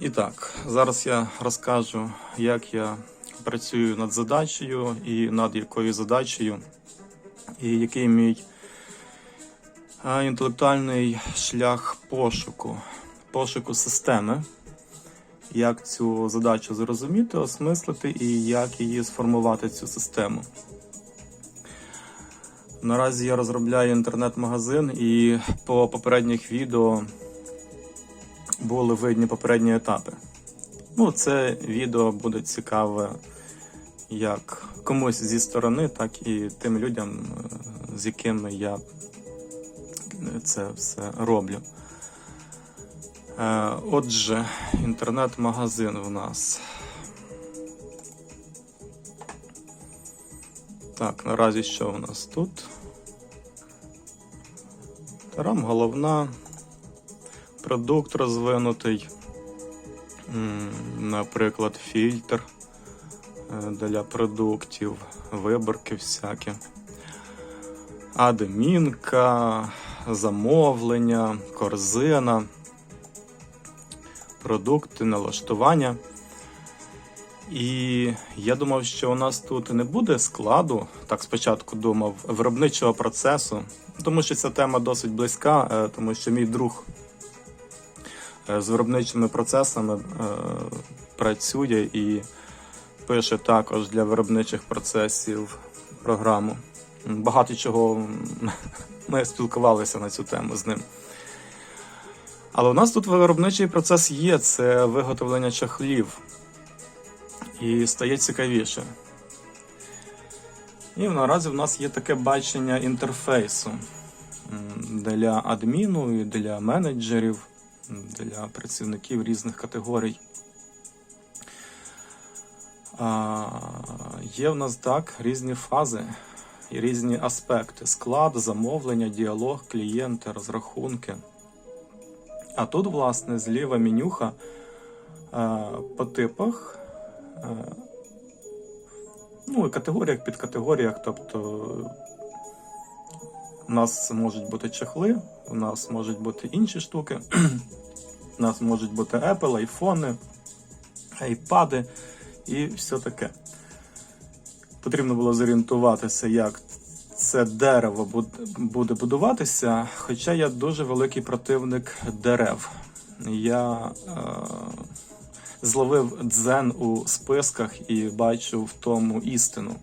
І так, зараз я розкажу, як я працюю над задачею і над якою задачею, і який мій інтелектуальний шлях пошуку, пошуку системи, як цю задачу зрозуміти, осмислити і як її сформувати цю систему. Наразі я розробляю інтернет-магазин і по попередніх відео були видні попередні етапи. Ну, це відео буде цікаве як комусь зі сторони, так і тим людям, е, з якими я це все роблю. Е, Отже, інтернет-магазин в нас. Так, наразі що у нас тут? Рам головна, продукт розвинутий, наприклад, фільтр е, для продуктів, виборки всякі, адмінка, замовлення, корзина, продукти, налаштування. І я думав, що у нас тут не буде складу, так спочатку думав, виробничого процесу, тому що ця тема досить близька, е, тому що мій друг з виробничими процесами е, працює і пише також для виробничих процесів програму. Багато чого ми спілкувалися на цю тему з ним. Але у нас тут виробничий процес є це виготовлення чахлів. І стає цікавіше. І наразі в нас є таке бачення інтерфейсу для адміну і для менеджерів, для працівників різних категорій. А, Є в нас так різні фази і різні аспекти: склад, замовлення, діалог, клієнти, розрахунки. А тут, власне, зліва менюха е, по типах. е, Ну, і категоріях, підкатегоріях, тобто у нас можуть бути чехли, у нас можуть бути інші штуки, у нас можуть бути Apple, айфони, айпади і все таке. Потрібно було зорієнтуватися, як це дерево буде будуватися, хоча я дуже великий противник дерев. Я е, зловив дзен у списках і бачу в тому істину.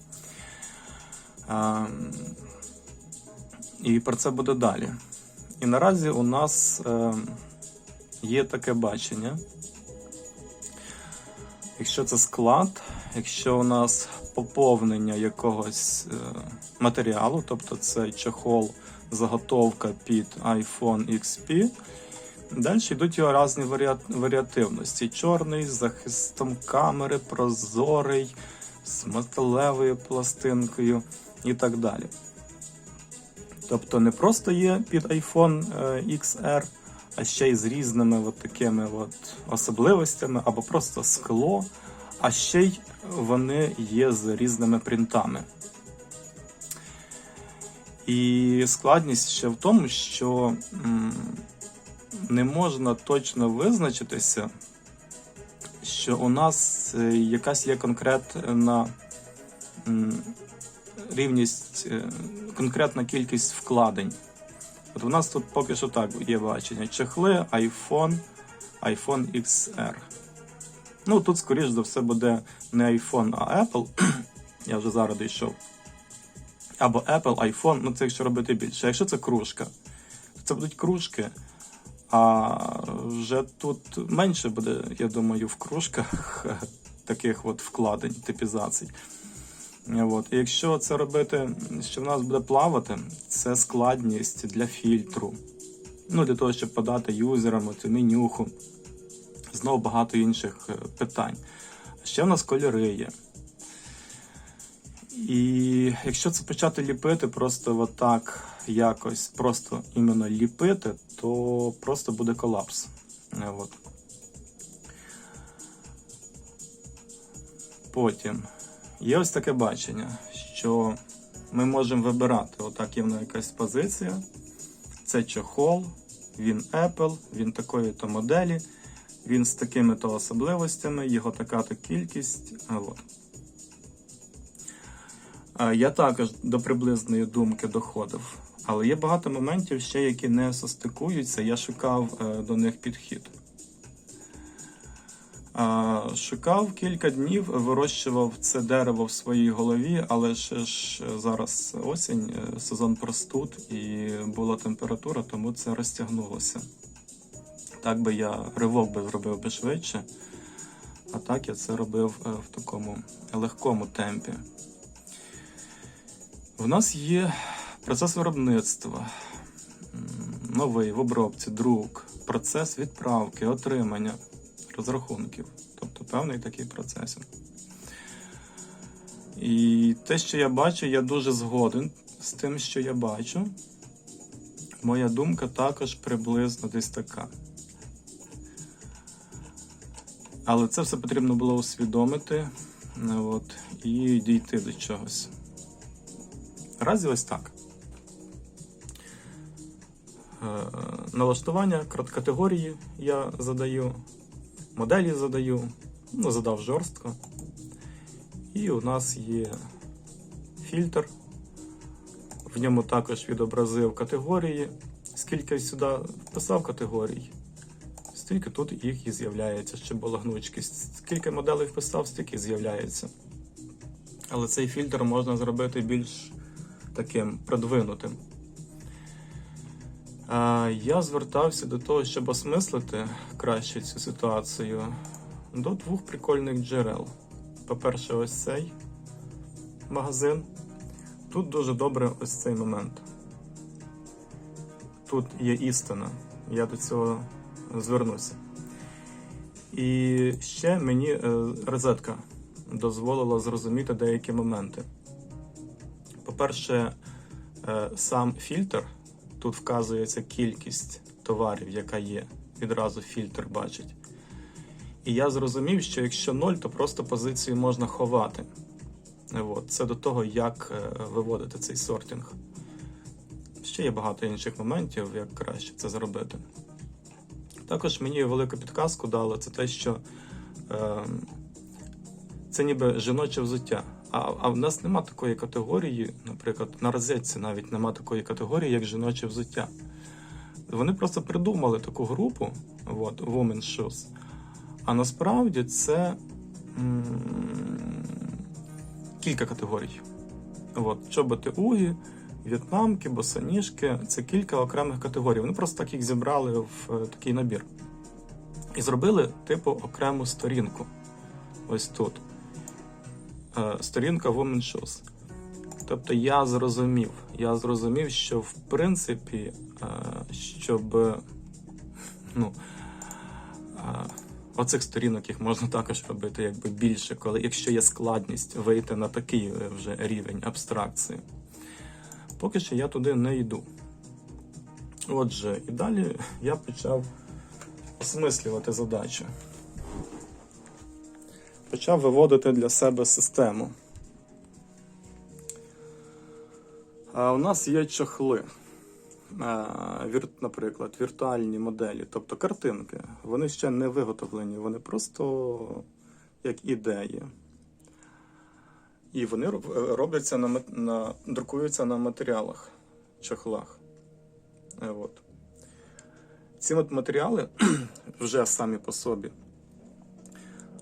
Е, і про це буде далі. І наразі у нас е, є таке бачення. Якщо це склад, якщо у нас поповнення якогось е, матеріалу, тобто це чохол, заготовка під iPhone XP, далі йдуть його різні варіативності. Чорний з захистом камери, прозорий, з металевою пластинкою і так далі. Тобто не просто є під iPhone е, XR, а ще й з різними от такими от особливостями, або просто скло, а ще й вони є з різними принтами. І складність ще в тому, що не можна точно визначитися, що у нас е, якась є конкретна рівність, е, конкретна кількість вкладень. От у нас тут поки що так є бачення. Чехли, iPhone, iPhone XR. Ну, тут, скоріш за все, буде не iPhone, а Apple. Я вже зараз дійшов. Або Apple, iPhone, ну це якщо робити більше. Якщо це кружка, то це будуть кружки. А вже тут менше буде, я думаю, в кружках таких от вкладень, типізацій. От. І якщо це робити, що в нас буде плавати, це складність для фільтру. Ну, для того, щоб подати юзерам цю менюху. Знову багато інших е, питань. Ще в нас кольори є. І якщо це почати ліпити, просто отак якось, просто іменно ліпити, то просто буде колапс. Е, От. Потім є ось таке бачення, що ми можемо вибирати. Отак є в якась позиція. Це чохол, він Apple, він такої то моделі. Він з такими-то особливостями, його така-то кількість. От. Я також до приблизної думки доходив. Але є багато моментів ще, які не состикуються. Я шукав е, до них підхід. Шукав кілька днів, вирощував це дерево в своїй голові, але ще ж зараз осінь, е, сезон простуд і була температура, тому це розтягнулося. Так би я ривок би зробив би швидше, а так я це робив е, в такому легкому темпі. В нас є процес виробництва, новий в обробці, друк, процес відправки, отримання розрахунків, тобто певний такий процес. І те, що я бачу, я дуже згоден з тим, що я бачу. Моя думка також приблизно десь така. Але це все потрібно було усвідомити ну, от, і дійти до чогось. Наразі ось так. Е, Налаштування категорії я задаю, моделі задаю, ну, задав жорстко. І у нас є фільтр. В ньому також відобразив категорії. Скільки сюди вписав категорій, стільки тут їх і з'являється, щоб була гнучкість. Скільки моделей вписав, стільки з'являється. Але цей фільтр можна зробити більш таким продвинутим. Я звертався до того, щоб осмислити краще цю ситуацію до двох прикольних джерел. По-перше, ось цей магазин. Тут дуже добре ось цей момент. Тут є істина. Я до цього звернуся. І ще мені е, розетка дозволила зрозуміти деякі моменти. По-перше, е, сам фільтр, тут вказується кількість товарів, яка є. Відразу фільтр бачить. І я зрозумів, що якщо 0, то просто позицію можна ховати. От. Це до того, як е, виводити цей сортинг. Ще є багато інших моментів, як краще це зробити. Також мені велику підказку дало це те, що е, це ніби жіноче взуття. А, а в нас нема такої категорії, наприклад, на розетці навіть нема такої категорії, як жіноче взуття. Вони просто придумали таку групу, от, Women Shoes. А насправді це м, кілька категорій. От, чоботи угі, в'єтнамки, босоніжки це кілька окремих категорій. Вони просто так їх зібрали в е, такий набір. І зробили типу окрему сторінку. Ось тут. Е, Сторінка Women Shoes. Тобто я зрозумів, я зрозумів, що в принципі, е, щоб ну, е, оцих сторінок їх можна також робити якби більше, коли якщо є складність вийти на такий вже рівень абстракції. Поки що я туди не йду. Отже, і далі я почав осмислювати задачу. Почав виводити для себе систему. А у нас є чохли. Наприклад, віртуальні моделі, тобто картинки. Вони ще не виготовлені, вони просто як ідеї. І вони робляться на, на друкуються на матеріалах, чохлах. Е, От. Ці матеріали вже самі по собі.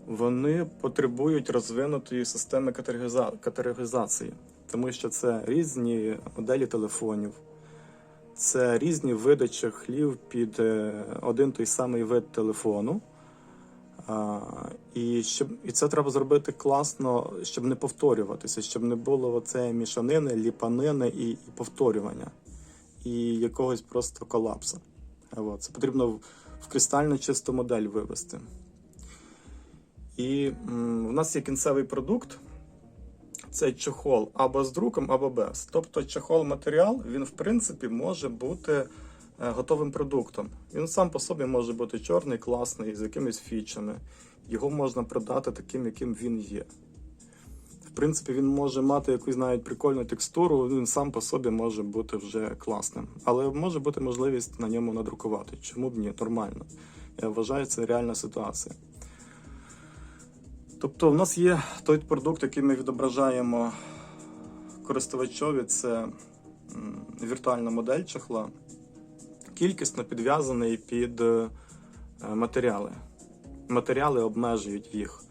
Вони потребують розвинутої системи категориза- категоризації, тому що це різні моделі телефонів, це різні види чохлів під е, один той самий вид телефону. І, щоб, і це треба зробити класно, щоб не повторюватися, щоб не було оцеї мішанини, ліпанини і, і повторювання, і якогось просто колапсу. Це потрібно в кристально чисту модель вивести. І в нас є кінцевий продукт. Це чохол або з друком, або без. Тобто чохол матеріал, він в принципі може бути е, готовим продуктом. Він сам по собі може бути чорний, класний, з якимись фічами. Його можна продати таким, яким він є. В принципі, він може мати якусь навіть прикольну текстуру, він сам по собі може бути вже класним. Але може бути можливість на ньому надрукувати. Чому б ні? Нормально. Я вважаю, це реальна ситуація. Тобто, в нас є той продукт, який ми відображаємо користувачові, це віртуальна модель чохла, кількісно підв'язаний під е, матеріали. Матеріали обмежують їх.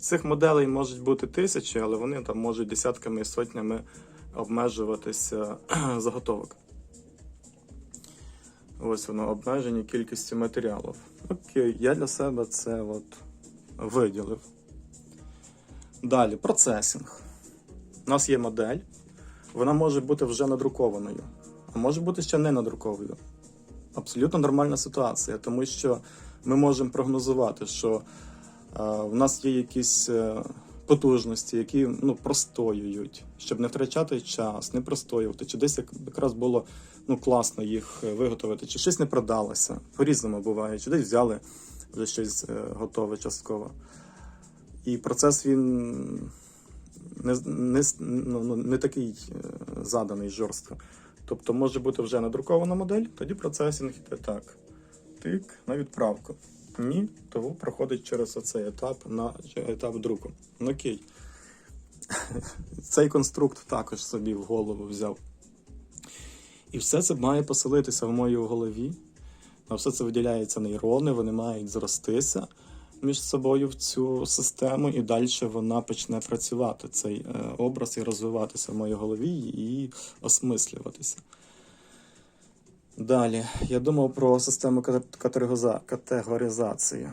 Цих моделей можуть бути тисячі, але вони там можуть десятками і сотнями обмежуватися заготовок. Ось воно обмежені кількістю матеріалів. Окей, я для себе це от виділив. Далі, процесінг. У нас є модель, вона може бути вже надрукованою, а може бути ще не надрукованою. Абсолютно нормальна ситуація, тому що ми можемо прогнозувати, що е, в нас є якісь е, потужності, які ну, простоюють, щоб не втрачати час, не простоювати, чи десь якраз було ну, класно їх виготовити, чи щось не продалося. По-різному буває, чи десь взяли вже щось е, готове частково. І процес він не, не, ну, ну, не такий е, заданий жорстко. Тобто може бути вже надрукована модель, тоді процесінг йде так. Тик на відправку. Ні, того проходить через оцей етап на етап друку. Ну, Окей. Цей конструкт також собі в голову взяв. І все це має поселитися в моїй голові. На все це виділяються нейрони, вони мають зростися між собою в цю систему, і далі вона почне працювати, цей е, образ і розвиватися в моїй голові і осмислюватися. Далі, я думав про систему категоризації.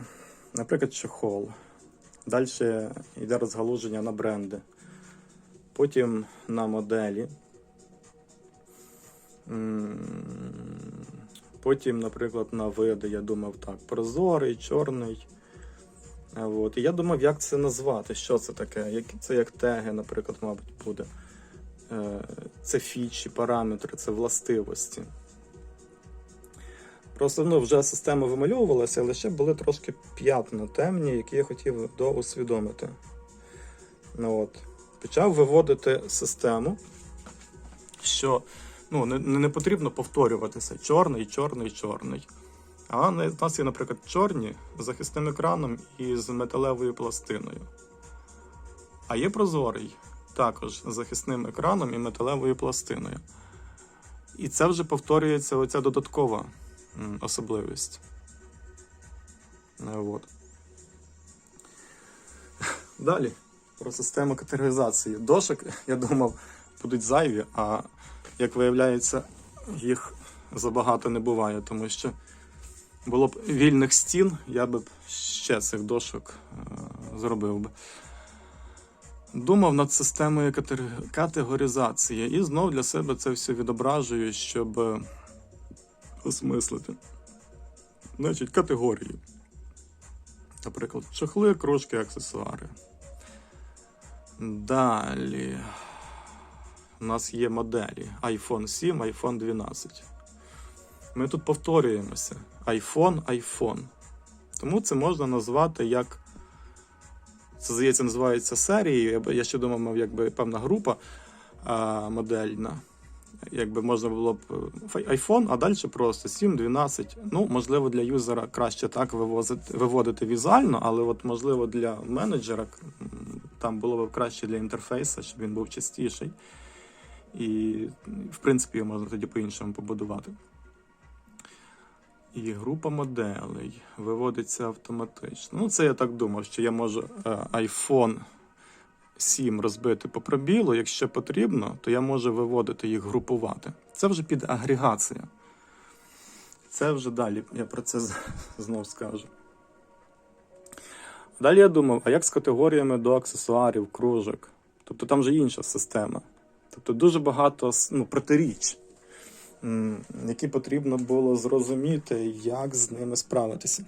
Наприклад, чехол. Далі йде розгалуження на бренди. Потім на моделі. Потім, наприклад, на види я думав так: прозорий, чорний. От. І я думав, як це назвати, що це таке. Це як теги, наприклад, мабуть, буде. Е, Це фічі, параметри, це властивості. Просто ну, вже система вимальовувалася, але ще були трошки п'ятна темні, які я хотів доусвідомити. Ну, от. Почав виводити систему, що ну, не, не потрібно повторюватися чорний, чорний, чорний. А не- у нас є, наприклад, чорні з захисним екраном і з металевою пластиною. А є прозорий також з захисним екраном і металевою пластиною. І це вже повторюється оця додаткова особливість. От. Далі про систему категоризації. Дошок, я думав, будуть зайві, а як виявляється, їх забагато не буває, тому що було б вільних стін, я б ще цих дошок е, зробив би. Думав над системою категоризації і знов для себе це все відображую, щоб осмислити. Значить, категорії. Наприклад, чохли, кружки, аксесуари. Далі. У нас є моделі iPhone 7, iPhone 12. Ми тут повторюємося. iPhone, iPhone. Тому це можна назвати як. Це, здається, називається серією. Я ще думав, мав, якби певна група а, модельна. Якби можна було б е, iPhone, а далі просто 7, 12. Ну, можливо, для юзера краще так вивозити, виводити візуально, але от, можливо, для менеджера там було б краще для інтерфейсу, щоб він був чистіший. І, в принципі, його можна тоді по-іншому побудувати. І група моделей виводиться автоматично. Ну, це я так думав, що я можу е, iPhone 7 розбити по пробілу. Якщо потрібно, то я можу виводити їх групувати. Це вже під агрегація. Це вже далі, я про це знов скажу. Далі я думав, а як з категоріями до аксесуарів, кружок? Тобто там вже інша система. Тобто дуже багато ну, протиріч, які потрібно було зрозуміти, як з ними справитися.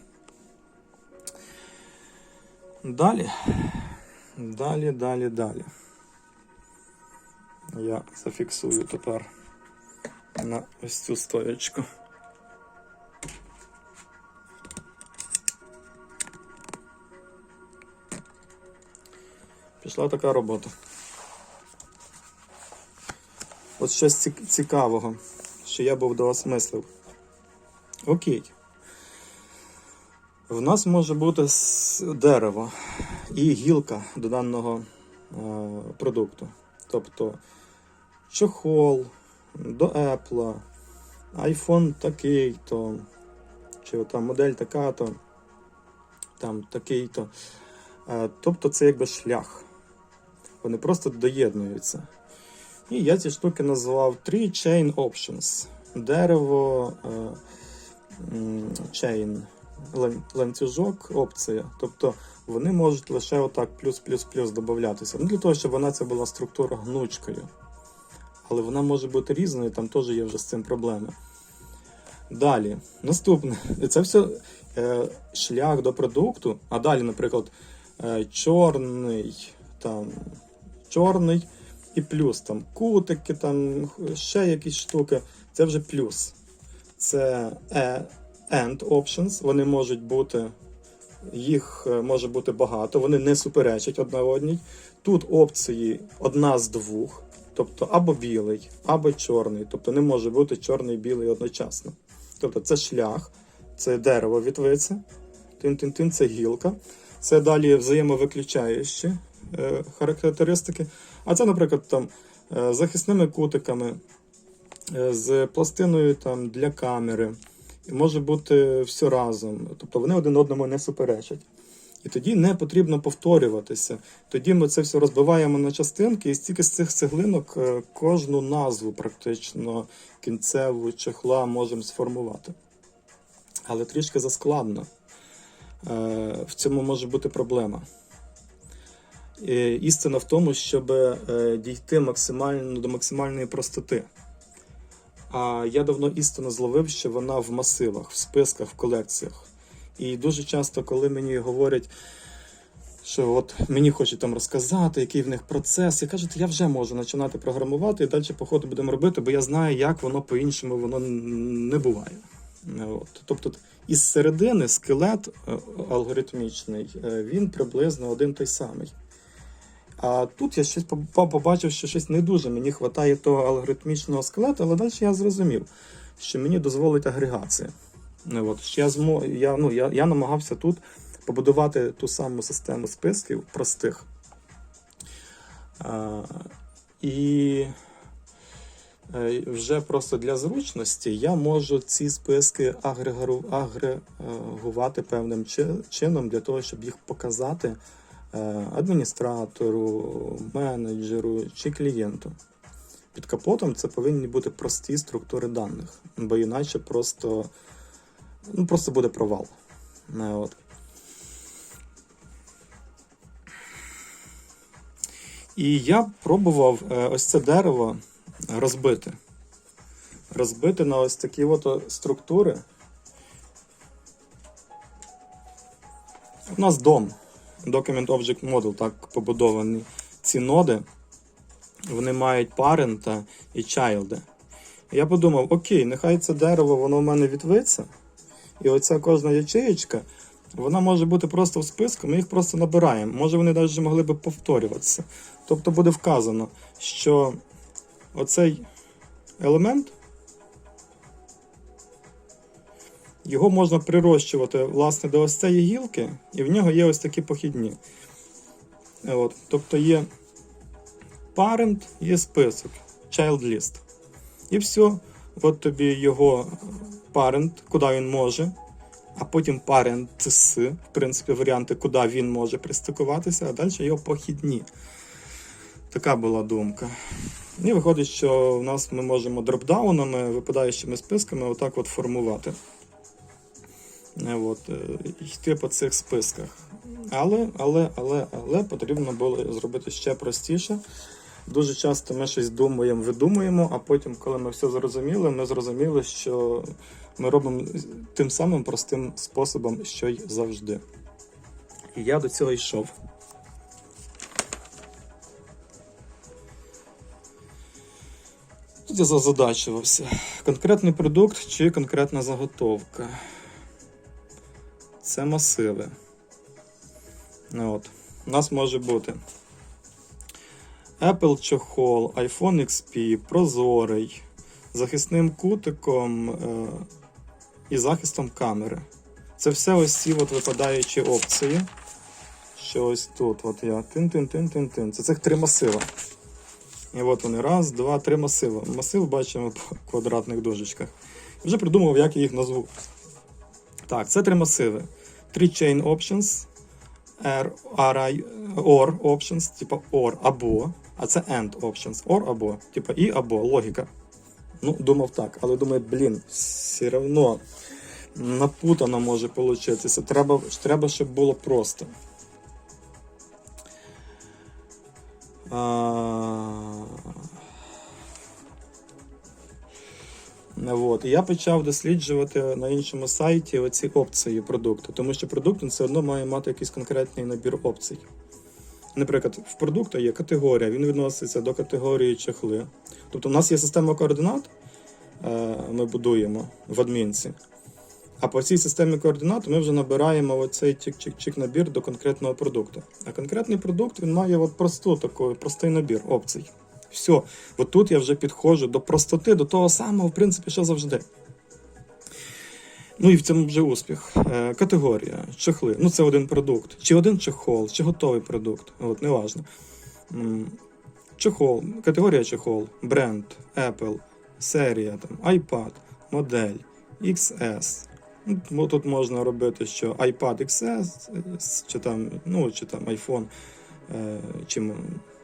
Далі. Далі, далі, далі. Я зафіксую тепер на ось цю стоячку. Пішла така робота. От щось цікавого, що я був доосмислив. Окей. В нас може бути дерево і гілка до даного е, продукту. Тобто чохол до Apple, iPhone такий-то, чи там модель така-то, там такий-то. Е, Тобто це якби шлях. Вони просто доєднуються. І я ці штуки назвав Three Chain Options. Дерево, е, chain, ланцюжок, опція. Тобто вони можуть лише отак плюс-плюс-плюс додатися. Ну, для того, щоб вона ця була структура гнучкою. Але вона може бути різною, там теж є вже з цим проблеми. Далі, наступне. Це все е, шлях до продукту. А далі, наприклад, е, чорний, там, чорний і плюс там кутики, там ще якісь штуки. Це вже плюс. Це е, end options. Вони можуть бути, їх е, може бути багато, вони не суперечать одна одній. Тут опції одна з двох, тобто або білий, або чорний. Тобто не може бути чорний і білий одночасно. Тобто це шлях, це дерево вітвице, тин-тин-тин, це гілка. Це далі взаємовиключаючі е, характеристики. А це, наприклад, там е, захисними кутиками, е, з пластиною там, для камери. І може бути все разом. Тобто вони один одному не суперечать. І тоді не потрібно повторюватися. Тоді ми це все розбиваємо на частинки, і стільки з цих цеглинок е, кожну назву, практично кінцеву чехла можемо сформувати. Але трішки заскладно. Е, В цьому може бути проблема. Е, Істина в тому, щоб е, дійти максимально до максимальної простоти. А я давно істину зловив, що вона в масивах, в списках, в колекціях. І дуже часто, коли мені говорять, що от мені хочуть там розказати, який в них процес, я кажу, я вже можу починати програмувати і далі по ходу будемо робити, бо я знаю, як воно по-іншому воно не буває. От. Тобто із середини скелет е, алгоритмічний, він приблизно один той самий. А тут я щось побачив, що щось не дуже мені вистачає того алгоритмічного скелету, але далі я зрозумів, що мені дозволить агрегація. Ну, От, що я, змо... я, ну, я, я намагався тут побудувати ту саму систему списків простих. А, і е, вже просто для зручності я можу ці списки агрегувати певним чином для того, щоб їх показати адміністратору, менеджеру чи клієнту. Під капотом це повинні бути прості структури даних, бо іначе просто, ну, просто буде провал. Е, От. І я пробував е, ось це дерево розбити. Розбити на ось такі от структури. У нас дом. Document Object Model так побудовані. Ці ноди вони мають парента і чайлда. Я подумав, окей, нехай це дерево, воно в мене відвиться. І оця кожна ячеєчка, вона може бути просто в списку, ми їх просто набираємо. Може вони навіть могли би повторюватися. Тобто буде вказано, що оцей елемент його можна прирощувати власне до ось цієї гілки, і в нього є ось такі похідні. От, тобто є parent, є список, child list. І все. От тобі його parent, куди він може, а потім parents, в принципі, варіанти, куди він може пристикуватися, а далі його похідні. Така була думка. І виходить, що в нас ми можемо дропдаунами, випадаючими списками, отак от формувати. Е, От, е, йти по цих списках. Але, але, але, але потрібно було зробити ще простіше. Дуже часто ми щось думаємо, видумуємо, а потім, коли ми все зрозуміли, ми зрозуміли, що ми робимо тим самим простим способом, що й завжди. І я до цього йшов. Тут я зазадачувався. Конкретний продукт чи конкретна заготовка. Це масиви. Ну, От. У нас може бути Apple чохол, iPhone XP, прозорий, захисним кутиком е, і захистом камери. Це все ось ці от випадаючі опції. Що ось тут, от я тин-тин-тин-тин-тин. Це цих три масива. І от вони. Раз, два, три масива. Масив бачимо по квадратних дужечках. Вже придумав, як я їх назву. Так, це три масиви. Три chain options, R, RI, OR options, типа OR або, а це AND options. OR або, типа і або, логіка. Ну, думав так, але думаю, блін, все одно напутано може получитися. Треба, треба, щоб було просто. А... Вот. І я почав досліджувати на іншому сайті оці опції продукту, тому що продукт він все одно має мати якийсь конкретний набір опцій. Наприклад, в продукту є категорія, він відноситься до категорії чехли. Тобто, у нас є система координат, е, ми будуємо в адмінці. А по цій системі координат ми вже набираємо оцей чик-чик-чик набір до конкретного продукту. А конкретний продукт він має от просту таку, простий набір опцій. Все, от тут я вже підходжу до простоти, до того самого, в принципі, що завжди. Ну і в цьому вже успіх. Е, категорія, чехли. Ну, це один продукт. Чи один чехол, чи готовий продукт. От, неважно. Чехол, категорія чехол, бренд, Apple, серія, там, iPad, модель, XS. Ну, тут можна робити, що iPad XS, чи там, ну, чи там iPhone, е, чи,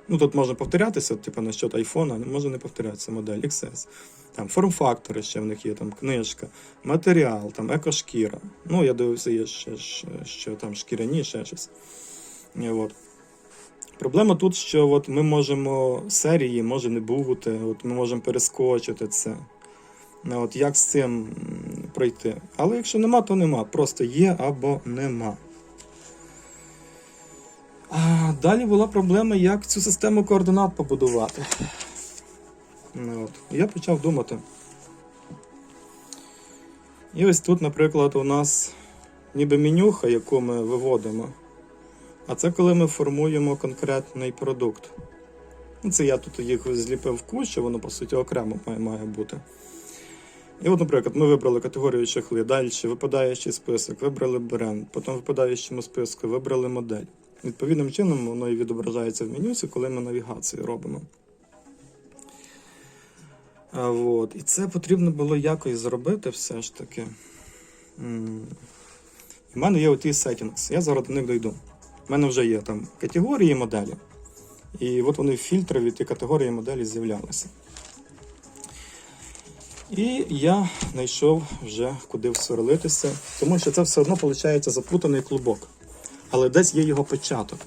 ну, тут можна повторятися, типу, насчет iPhone, може не повторятися модель XS. Там форм-фактори ще в них є, там книжка, матеріал, там екошкіра. Ну, я дивився, є ще, ще, що там шкіряні, ще щось. І, от. Проблема тут, що от ми можемо серії може не бути, от ми можемо перескочити це. Ну, От як з цим пройти? Але якщо нема, то нема. Просто є або нема. Далі була проблема, як цю систему координат побудувати. Ну, от. Я почав думати. І ось тут, наприклад, у нас ніби менюха, яку ми виводимо. А це коли ми формуємо конкретний продукт. Ну, Це я тут їх зліпив в кучу, воно по суті окремо має бути. І от, наприклад, ми вибрали категорію чехли, далі випадаючий список, вибрали бренд, потім в випадаючому списку вибрали модель. Відповідним чином воно і відображається в менюсі, коли ми навігацію робимо. От. І це потрібно було якось зробити все ж таки. В мене є оті settings, я зараз до них дойду. У мене вже є там категорії моделі. І от вони в фільтрові ті категорії моделі з'являлися. І я знайшов вже куди всверлитися, тому що це все одно виходить запутаний клубок. Але десь є його початок,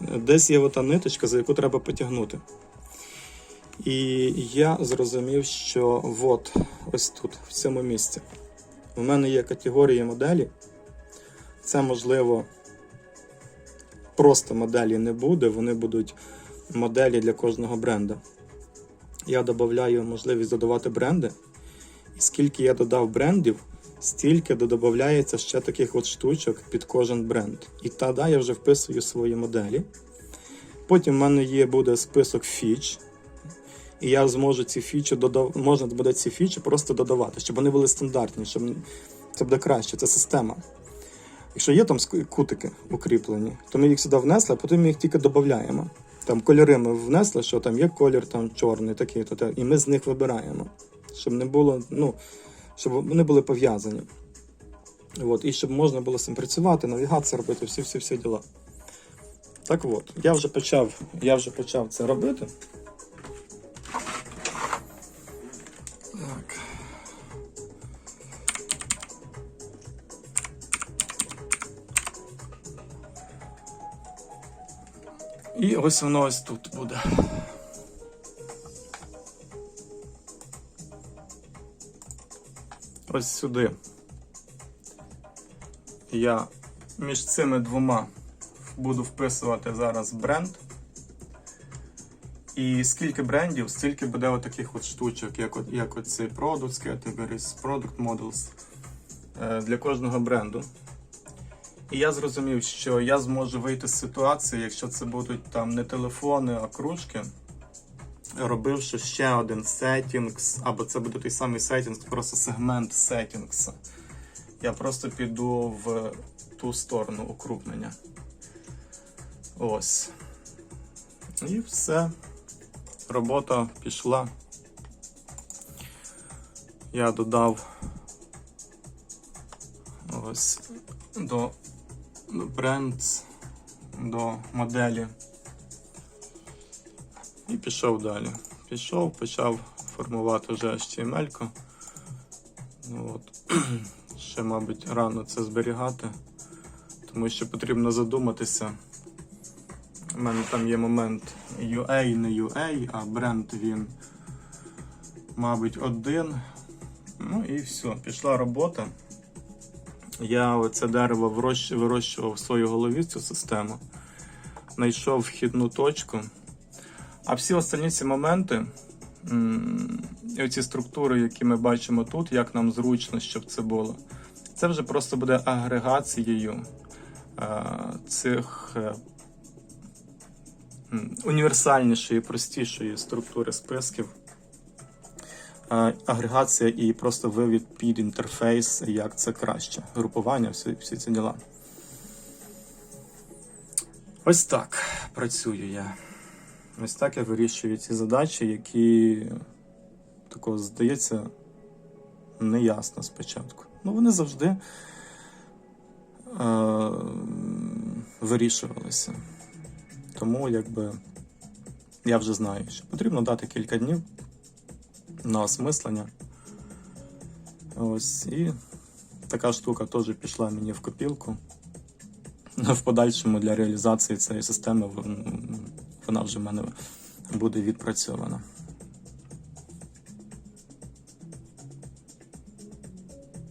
десь є ота ниточка, за яку треба потягнути. І я зрозумів, що от ось тут, в цьому місці, у мене є категорії моделі. Це можливо просто моделі не буде, вони будуть моделі для кожного бренда. Я додаю можливість додавати бренди. І скільки я додав брендів, стільки додається ще таких от штучок під кожен бренд. І тоді я вже вписую свої моделі. Потім в мене є буде список фіч. І я зможу ці фічі додав... можна буде ці фічі просто додавати, щоб вони були стандартні, щоб це буде краще, це система. Якщо є там кутики укріплені, то ми їх сюди внесли, а потім ми їх тільки додаємо. Там кольори ми внесли, що там є колір там чорний, такий, то, і ми з них вибираємо. Щоб не було, ну, щоб вони були пов'язані. От, і щоб можна було з цим працювати, навігацію робити, всі-всі-всі діла. Так от, я вже почав, я вже почав це робити. Так. І ось воно ось тут буде. Ось сюди. Я між цими двома буду вписувати зараз бренд. І скільки брендів, стільки буде отаких от штучок, як, от, як оці Products Categories, Product Models е, для кожного бренду. І я зрозумів, що я зможу вийти з ситуації, якщо це будуть там не телефони, а кружки, робивши ще один settings, або це буде той самий settings, просто сегмент settings. Я просто піду в ту сторону укрупнення. Ось. І все. Робота пішла. Я додав ось до, до бренд, до моделі. І пішов далі. Пішов, почав формувати вже HTML. Ну, от. Ще, мабуть, рано це зберігати, тому що потрібно задуматися. У мене там є момент UA, не UA, а бренд він, мабуть, один. Ну і все, пішла робота. Я оце дерево вирощував в своїй голові цю систему, знайшов вхідну точку. А всі останні ці моменти, і оці структури, які ми бачимо тут, як нам зручно, щоб це було, це вже просто буде агрегацією е, цих е, універсальнішої, простішої структури списків. Е, Агрегація і просто вивід під інтерфейс, як це краще. Групування, всі, всі ці діла. Ось так працюю я. Ось так я вирішую ці задачі, які такого здається неясно спочатку. Ну, вони завжди е, вирішувалися. Тому якби я вже знаю, що потрібно дати кілька днів на осмислення. Ось і така штука теж пішла мені в копілку. В подальшому для реалізації цієї системи вона вже в мене буде відпрацьована.